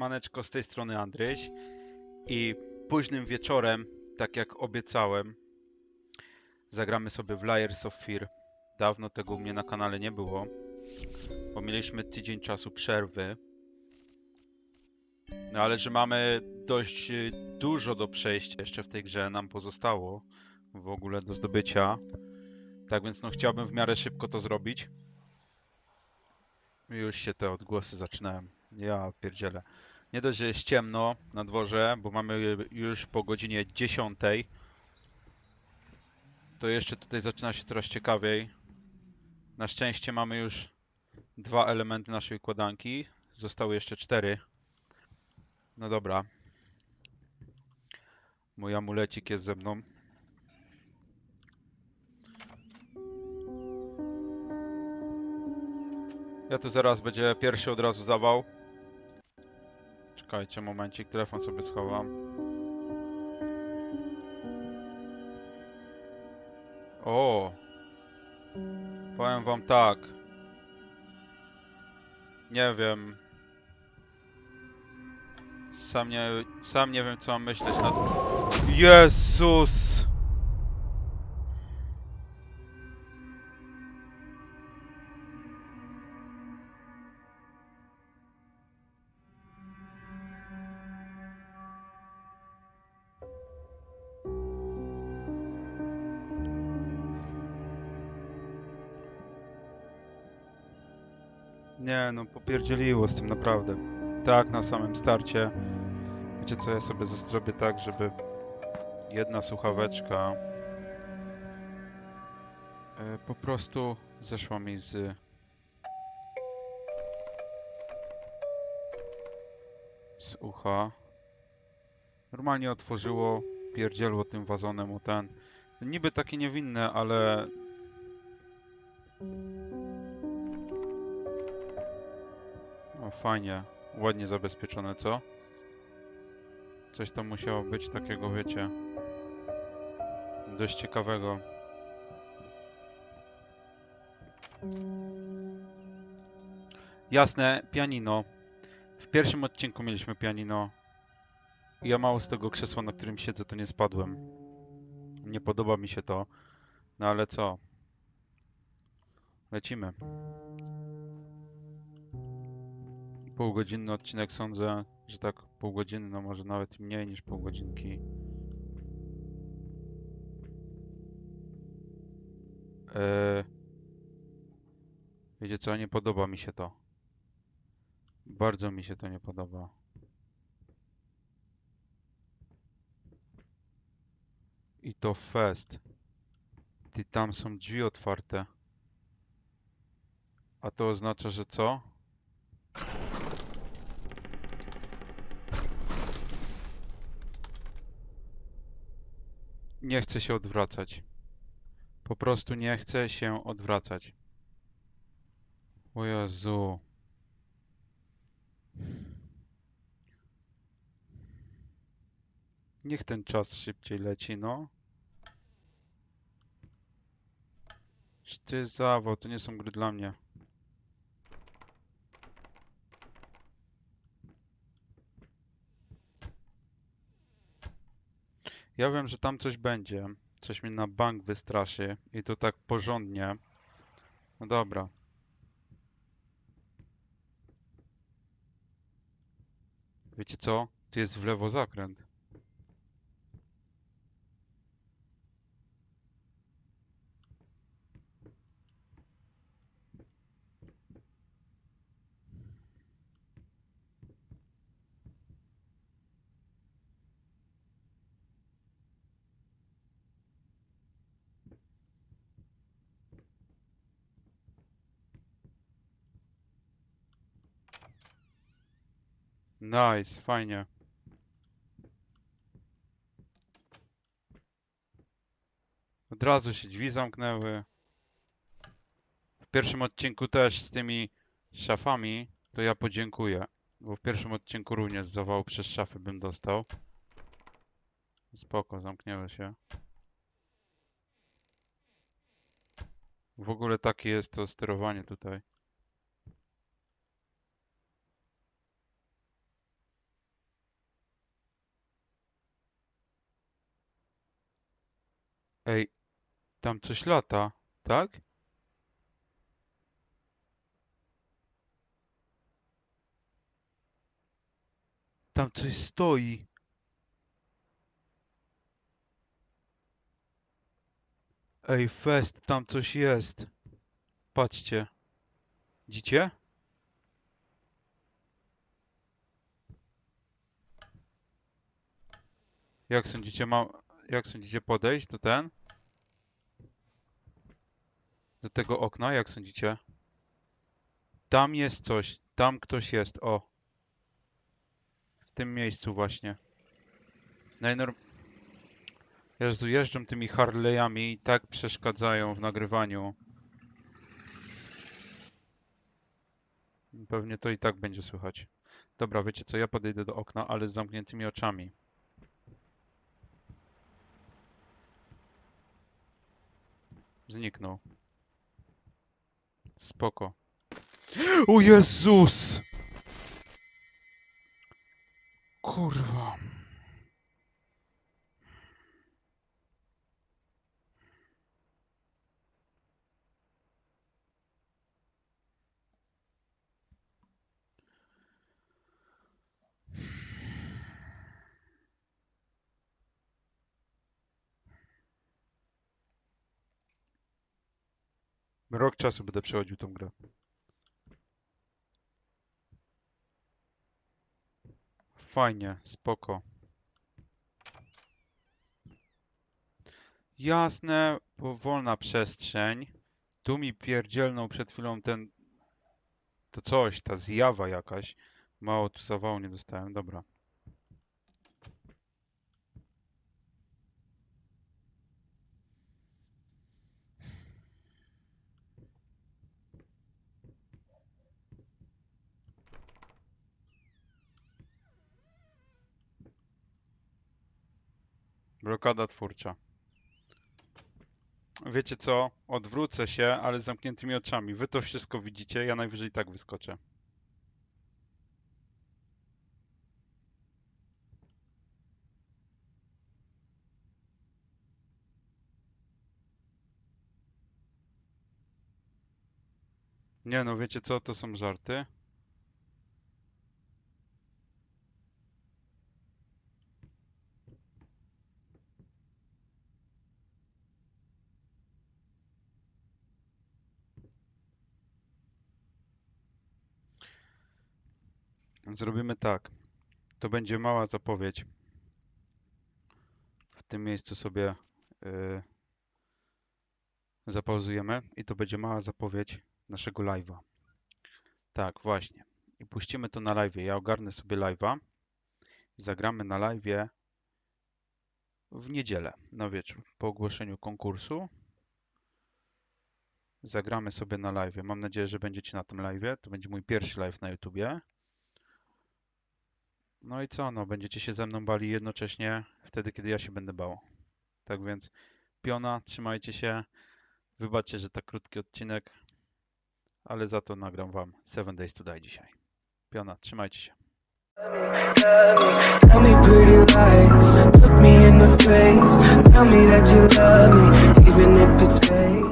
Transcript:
Siemaneczko, z tej strony Andryś i późnym wieczorem, tak jak obiecałem, zagramy sobie w Layers of Fear. Dawno tego u mnie na kanale nie było, bo mieliśmy tydzień czasu przerwy. No ale że mamy dość y, dużo do przejścia jeszcze w tej grze nam pozostało w ogóle do zdobycia. Tak więc no chciałbym w miarę szybko to zrobić. Już się te odgłosy zaczynają. Ja pierdzielę. Nie dość, że jest ciemno na dworze, bo mamy już po godzinie 10. To jeszcze tutaj zaczyna się coraz ciekawiej. Na szczęście mamy już dwa elementy naszej układanki. Zostały jeszcze cztery. No dobra. Mój amulecik jest ze mną. Ja tu zaraz będzie pierwszy od razu zawał. Czekajcie momencik, telefon sobie schowam. O! Powiem wam tak. Nie wiem. Sam nie, sam nie wiem co mam myśleć na to. Jezus! Nie, no popierdzieliło z tym naprawdę. Tak, na samym starcie. Wiecie co, ja sobie zrobię tak, żeby jedna słuchaweczka e, po prostu zeszła mi z z ucha. Normalnie otworzyło, pierdzielło tym wazonem o ten. Niby takie niewinne, ale O, fajnie. Ładnie zabezpieczone, co? Coś tam musiało być takiego, wiecie. Dość ciekawego. Jasne, pianino. W pierwszym odcinku mieliśmy pianino. Ja mało z tego krzesła, na którym siedzę, to nie spadłem. Nie podoba mi się to. No ale co? Lecimy. Półgodzinny odcinek sądzę, że tak pół godziny, no może nawet mniej niż pół godzinki. Eee, wiecie co, nie podoba mi się to. Bardzo mi się to nie podoba. I to fest. Ty tam są drzwi otwarte. A to oznacza, że co? Nie chcę się odwracać. Po prostu nie chcę się odwracać. O Jezu. Niech ten czas szybciej leci, no. Jest zawał? To nie są gry dla mnie. Ja wiem, że tam coś będzie. Coś mnie na bank wystraszy. I to tak porządnie. No dobra. Wiecie co? Tu jest w lewo zakręt. Nice, fajnie. Od razu się drzwi zamknęły. W pierwszym odcinku też z tymi szafami to ja podziękuję. Bo w pierwszym odcinku również zawału przez szafy bym dostał. Spoko, zamknęły się. W ogóle takie jest to sterowanie tutaj. Ej, tam coś lata, tak? Tam coś stoi. Ej, fest, tam coś jest. Patrzcie. Widzicie? Jak sądzicie, mam, jak sądzicie podejść do ten? Do tego okna, jak sądzicie? Tam jest coś, tam ktoś jest, o. W tym miejscu właśnie. Najnorm... Jezu, jeżdżą tymi Harley'ami i tak przeszkadzają w nagrywaniu. Pewnie to i tak będzie słychać. Dobra, wiecie co, ja podejdę do okna, ale z zamkniętymi oczami. Zniknął. Spoko. O Jezus! Kurwa. Rok czasu będę przechodził tą grę. Fajnie, spoko. Jasne, powolna przestrzeń. Tu mi pierdzielnął przed chwilą ten... To coś, ta zjawa jakaś. Mało tu zawału nie dostałem, dobra. Blokada twórcza. Wiecie co? Odwrócę się, ale z zamkniętymi oczami. Wy to wszystko widzicie, ja najwyżej tak wyskoczę. Nie no, wiecie co? To są żarty. Zrobimy tak. To będzie mała zapowiedź. W tym miejscu sobie yy, zapauzujemy i to będzie mała zapowiedź naszego live'a. Tak, właśnie. I puścimy to na live'ie. Ja ogarnę sobie live'a. Zagramy na live'ie w niedzielę na wieczór po ogłoszeniu konkursu. Zagramy sobie na live'ie. Mam nadzieję, że będziecie na tym live'ie. To będzie mój pierwszy live na YouTubie. No i co, no, będziecie się ze mną bali jednocześnie wtedy, kiedy ja się będę bał. Tak więc piona, trzymajcie się. Wybaczcie, że tak krótki odcinek, ale za to nagram wam 7 Days to Die dzisiaj. Piona, trzymajcie się. Tell me pretty lies, look me in the face. Tell me that you love me, even